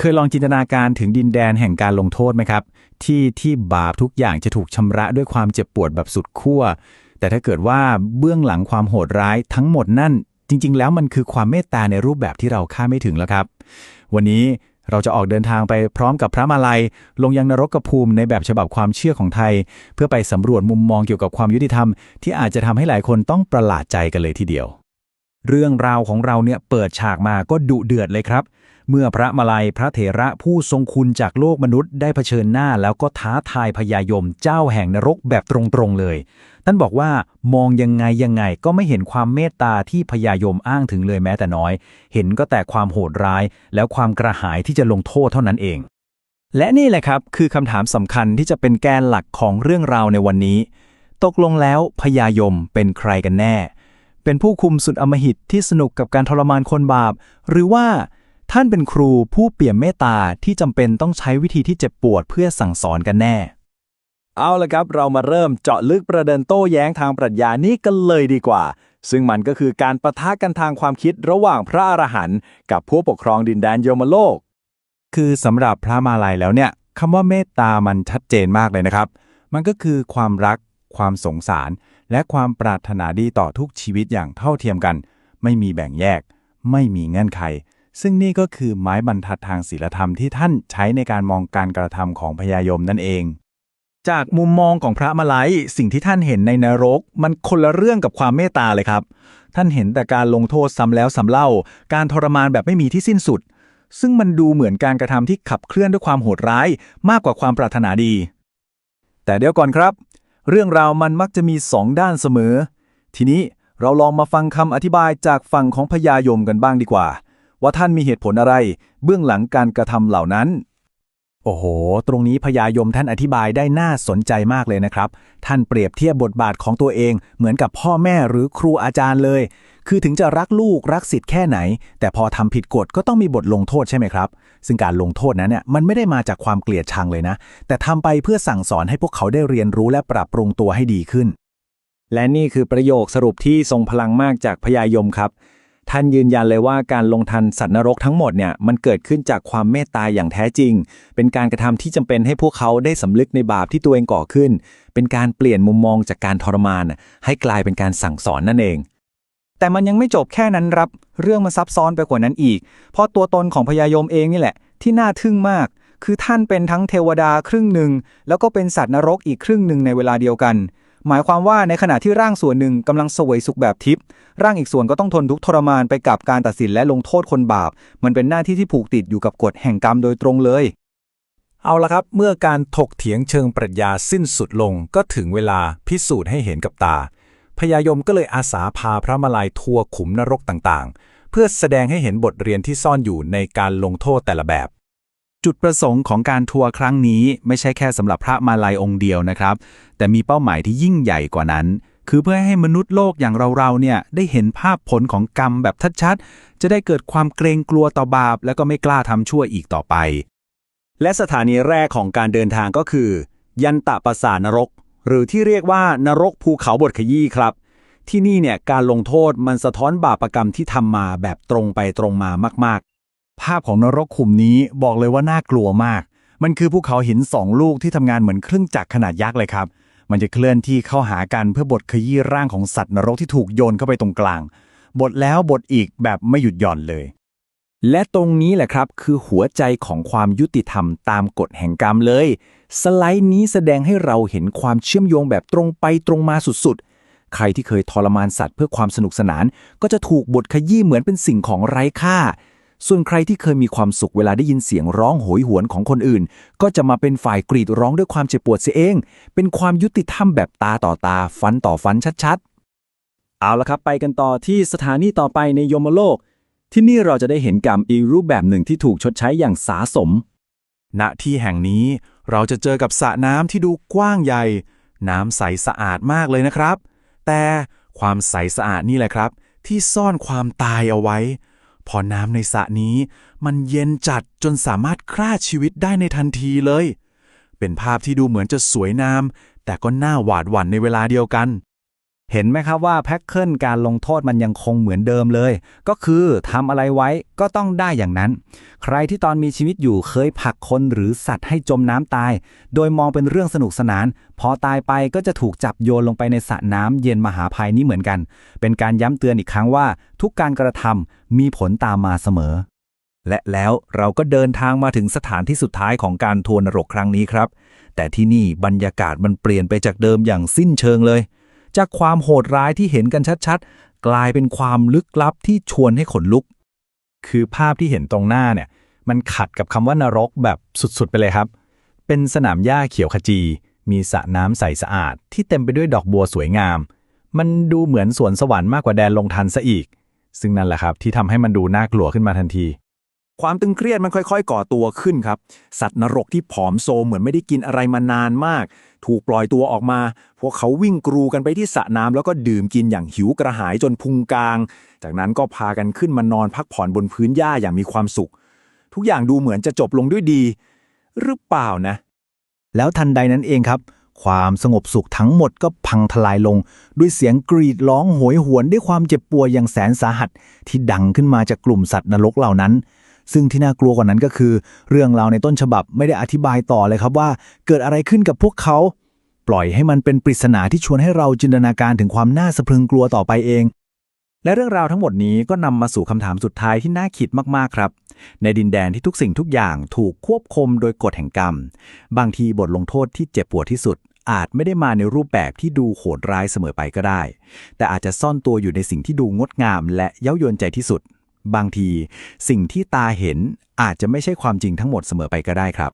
เคยลองจินตนาการถึงดินแดนแห่งการลงโทษไหมครับ ที่ที่บาปทุกอย่างจะถูกชำระด้วยความเจ็บปวดแบบสุดขั้วแต่ถ้าเกิดว่าเบื้องหลังความโหดร้ายทั้งหมดนั่น จริง ๆ แล้วมันคือความเมตตาในรูปแบบที่เราคาดไม่ถึงแล้วครับ วันนี้เราจะออกเดินทางไปพร้อมกับพระมาลัย ลงยังนรกกภูมิในแบบฉบับความเชื่อของไทย เพื่อไปสำรวจมุมมองเกี่ยวกับความยุติธรรม ที่อาจจะทำให้หลายคนต้องประหลาดใจกันเลยทีเดียว เรื่องราวของเราเนี่ยเปิดฉากมาก็ดุเดือดเลยครับ เมื่อพระมาลัยพระเถระผู้ทรงคุณจากโลกมนุษย์ได้เผชิญหน้าแล้วก็ท้าทายพญายมเจ้าแห่งนรกแบบตรงๆเลย ท่านบอกว่ามองยังไงยังไงก็ไม่เห็นความเมตตาที่พญายมอ้างถึงเลยแม้แต่น้อย เห็นก็แต่ความโหดร้าย แล้วความกระหายที่จะลงโทษเท่านั้นเอง และนี่แหละครับคือคำถามสำคัญที่จะเป็นแกนหลักของเรื่องราวในวันนี้ ตกลงแล้วพญายมเป็นใครกันแน่ เป็นผู้คุมสุดอำมหิตที่สนุกกับการทรมานคนบาป หรือว่าท่านเป็นครูผู้เปี่ยมเมตตาที่จำเป็นต้องใช้วิธีที่เจ็บปวดเพื่อสั่งสอนกันแน่ เอาละครับ เรามาเริ่มเจาะลึกประเด็นโต้แย้งทางปรัชญานี้กันเลยดีกว่า ซึ่งมันก็คือการประทะกันทางความคิดระหว่างพระอรหันต์กับผู้ปกครองดินแดนโยมโลก คือสำหรับพระมาลัยแล้วเนี่ยคำว่าเมตตามันชัดเจนมากเลยนะครับ มันก็คือความรักความสงสาร และความปรารถนาดีต่อทุกชีวิตอย่างเท่าเทียมกัน ไม่มีแบ่งแยก ไม่มีเงื่อนไข ซึ่งนี่ก็คือไม้บรรทัดทางศีลธรรมที่ท่านใช้ในการมองการกระทำของพญายมนั่นเอง จากมุมมองของพระมาลัยสิ่งที่ท่านเห็นในนรก มันคนละเรื่องกับความเมตตาเลยครับ ท่านเห็นแต่การลงโทษซ้ำแล้วซ้ำเล่า การทรมานแบบไม่มีที่สิ้นสุด ซึ่งมันดูเหมือนการกระทำที่ขับเคลื่อนด้วยความโหดร้าย มากกว่าความปรารถนาดี แต่เดี๋ยวก่อนครับ เรื่องราวมันมักจะมีสองด้านเสมอ ทีนี้เราลองมาฟังคำอธิบายจากฝั่งของพญายมกันบ้างดีกว่า ว่าท่านมีเหตุผลอะไร เบื้องหลังการกระทำเหล่านั้น โอ้โห ตรงนี้พญายมท่านอธิบายได้น่าสนใจมากเลยนะครับ ท่านเปรียบเทียบบทบาทของตัวเอง เหมือนกับพ่อแม่หรือครูอาจารย์เลย คือถึงจะรักลูกรักสิทธิ์แค่ไหน แต่พอทำผิดกฎก็ต้องมีบทลงโทษใช่ไหมครับ ซึ่งการลงโทษนั้นเนี่ยมันไม่ได้มาจากความเกลียดชังเลยนะ แต่ทำไปเพื่อสั่งสอนให้พวกเขาได้เรียนรู้และปรับปรุงตัวให้ดีขึ้น และนี่คือประโยคสรุปที่ทรงพลังมากจากพญายมครับ ท่านยืนยันเลยว่าการลงทันสัตว์นรกทั้งหมดเนี่ยมันเกิดขึ้นจากความเมตตาอย่างแท้จริง เป็นการกระทำที่จำเป็นให้พวกเขาได้สำลึกในบาปที่ตัวเองก่อขึ้น เป็นการเปลี่ยนมุมมองจากการทรมาน ให้กลายเป็นการสั่งสอนนั่นเอง แต่มันยังไม่จบแค่นั้นครับ เรื่องมันซับซ้อนไปกว่านั้นอีก เพราะตัวตนของพญายมเองนี่แหละ ที่น่าทึ่งมาก คือท่านเป็นทั้งเทวดาครึ่งหนึ่งแล้วก็เป็นสัตว์นรกอีกครึ่งหนึ่งในเวลาเดียวกัน หมายความว่าในขณะที่ร่างส่วนหนึ่งกำลังสวยสุขแบบทิพย์ร่างอีกส่วนก็ต้องทนทุกทรมานไปกับการตัดสินและลงโทษคนบาป มันเป็นหน้าที่ที่ผูกติดอยู่กับกฎแห่งกรรมโดยตรงเลย เอาละครับ เมื่อการถกเถียงเชิงปรัชญาสิ้นสุดลงก็ถึงเวลาพิสูจน์ให้เห็นกับตาพญายมก็เลยอาสาพาพระมาลัยทัวร์ขุมนรกต่างๆ เพื่อแสดงให้เห็นบทเรียนที่ซ่อนอยู่ในการลงโทษแต่ละแบบ จุดประสงค์ของการทัวร์ครั้งนี้ไม่ใช่แค่สำหรับพระมาลัยองค์เดียวนะครับ แต่มีเป้าหมายที่ยิ่งใหญ่กว่านั้น คือเพื่อให้มนุษย์โลกอย่างเราๆเนี่ยได้เห็นภาพผลของกรรมแบบชัดๆ จะได้เกิดความเกรงกลัวต่อบาป แล้วก็ไม่กล้าทำชั่วอีกต่อไป และสถานีแรกของการเดินทางก็คือ ยันตะปราสาทนรก หรือที่เรียกว่านรกภูเขาบทขยี้ครับ ที่นี่เนี่ยการลงโทษมันสะท้อนบาปรกรรมที่ทำมาแบบตรงไปตรงมามากๆ ภาพของนรกขุมนี้บอกเลยว่าน่ากลัวมาก มันคือภูเขาหินสองลูกที่ทำงานเหมือนเครื่องจักรขนาดยักษ์เลยครับ มันจะเคลื่อนที่เข้าหากันเพื่อบดขยี้ร่างของสัตว์นรกที่ถูกโยนเข้าไปตรงกลางบทแล้วบทอีกแบบไม่หยุดหย่อนเลย และตรงนี้แหละครับ คือหัวใจของความยุติธรรมตามกฎแห่งกรรมเลย สไลด์นี้แสดงให้เราเห็นความเชื่อมโยงแบบตรงไปตรงมาสุดๆ ใครที่เคยทรมานสัตว์เพื่อความสนุกสนาน ก็จะถูกบทขยี้เหมือนเป็นสิ่งของไร้ค่า ส่วนใครที่เคยมีความสุขเวลาได้ยินเสียงร้องโหยหวนของคนอื่น ก็จะมาเป็นฝ่ายกรีดร้องด้วยความเจ็บปวดเสียเอง เป็นความยุติธรรมแบบตาต่อตา ฟันต่อฟันชัดๆ เอาละครับไปกันต่อที่สถานีต่อไปในยมโลก ที่นี่เราจะได้เห็นกรรมอีกรูปแบบหนึ่งที่ถูกชดใช้อย่างสาสม ณที่แห่งนี้เราจะเจอกับสระน้ำที่ดูกว้างใหญ่ น้ำใสสะอาดมากเลยนะครับ แต่ความใสสะอาดนี่แหละครับ ที่ซ่อนความตายเอาไว้ พอน้ำในสระนี้ มันเย็นจัดจนสามารถฆ่าชีวิตได้ในทันทีเลย เป็นภาพที่ดูเหมือนจะสวยงาม แต่ก็น่าหวาดหวั่นในเวลาเดียวกัน เห็นไหมครับว่าแพ็คเกิลการลงโทษมันยังคงเหมือนเดิมเลย ก็คือทำอะไรไว้ก็ต้องได้อย่างนั้น ใครที่ตอนมีชีวิตอยู่เคยผลักคนหรือสัตว์ให้จมน้ำตาย โดยมองเป็นเรื่องสนุกสนาน พอตายไปก็จะถูกจับโยนลงไปในสระน้ำเย็นมหาภัยนี้เหมือนกัน เป็นการย้ำเตือนอีกครั้งว่า ทุกการกระทำมีผลตามมาเสมอ และแล้วเราก็เดินทางมาถึงสถานที่สุดท้ายของการทัวร์นรกครั้งนี้ครับ แต่ที่นี่บรรยากาศมันเปลี่ยนไปจากเดิมอย่างสิ้นเชิงเลย จากความโหดร้ายที่เห็นกันชัดๆ กลายเป็นความลึกลับที่ชวนให้ขนลุก คือภาพที่เห็นตรงหน้าเนี่ยมันขัดกับคำว่านรกแบบสุดๆ ไปเลยครับ เป็นสนามหญ้าเขียวขจี มีสระน้ำใสสะอาด ที่เต็มไปด้วยดอกบัวสวยงาม มันดูเหมือนสวนสวรรค์มากกว่าแดนลงทันซะอีก ซึ่งนั่นแหละครับที่ทำให้มันดูน่ากลัวขึ้นมาทันที ความตึงเครียดมันค่อย ๆ ก่อตัวขึ้นครับ สัตว์นรกที่ผอมโซเหมือนไม่ได้กินอะไรมานานมาก ถูกปล่อยตัวออกมา พวกเขาวิ่งกรูกันไปที่สระน้ำแล้วก็ดื่มกินอย่างหิวกระหายจนพุงกลาง จากนั้นก็พากันขึ้นมานอนพักผ่อนบนพื้นหญ้าอย่างมีความสุข ทุกอย่างดูเหมือนจะจบลงด้วยดี หรือเปล่านะ แล้วทันใดนั้นเองครับความสงบสุขทั้งหมดก็พังทลายลง ด้วยเสียงกรีดร้องโหยหวนด้วยความเจ็บปวดอย่างแสนสาหัส ที่ดังขึ้นมาจากกลุ่มสัตว์นรกเหล่านั้น ซึ่งที่น่ากลัวกว่านั้นก็คือ เรื่องราวในต้นฉบับไม่ได้อธิบายต่อเลยครับว่า เกิดอะไรขึ้นกับพวกเขา ปล่อยให้มันเป็นปริศนาที่ชวนให้เราจินตนาการถึงความน่าสะพรึงกลัวต่อไปเอง และเรื่องราวทั้งหมดนี้ก็นำมาสู่คำถามสุดท้ายที่น่าคิดมากๆครับ ในดินแดนที่ทุกสิ่งทุกอย่างถูกควบคุมโดยกฎแห่งกรรม บางทีบทลงโทษที่เจ็บปวดที่สุดอาจไม่ได้มาในรูปแบบที่ดูโหดร้ายเสมอไปก็ได้ แต่อาจจะซ่อนตัวอยู่ในสิ่งที่ดูงดงามและเย้ายวนใจที่สุด บางที สิ่งที่ตาเห็นอาจจะไม่ใช่ความจริงทั้งหมดเสมอไปก็ได้ครับ